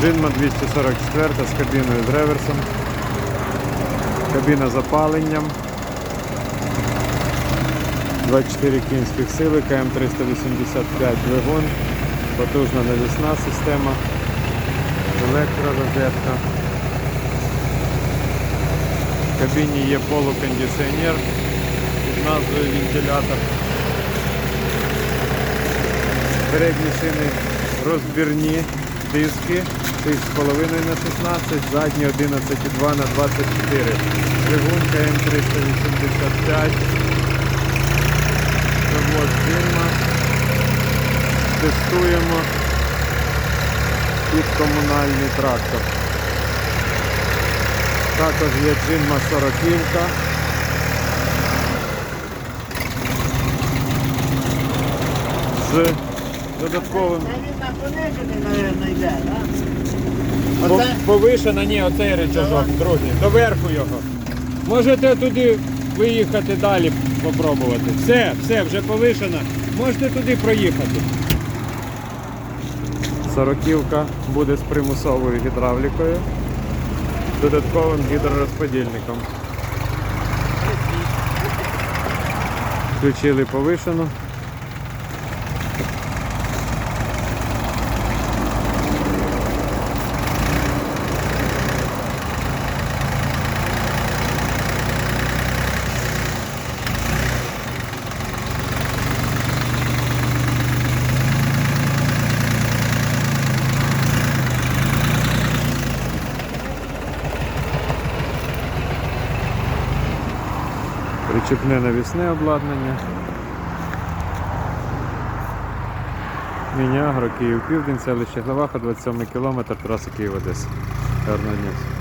Джинма 244 з кабіною з реверсом. Кабіна з опаленням. 24 кінських сили, КМ385 двигун, потужна навісна система, електророзетка. В кабіні є полукондиціонер під назвою вентилятор. Передні шини розбірні диски 6,5 на 16, задні 11,2 на 24. Двигун КМ385. Завод фірма. Тестуємо під комунальний трактор. Також є джинма 40 з додатковим? Оце? Повишена, ні, оцей речажок, другий, доверху його. Можете туди виїхати далі попробувати. Все, все, вже повишена. Можете туди проїхати. Сороківка буде з примусовою гідравлікою, додатковим гідророзподільником. Включили повишену. Причепне навісне обладнання. Міні Агро, Київ Південь, селище Главаха, 27 кілометр, траса Київ Одеса. Гарного дня.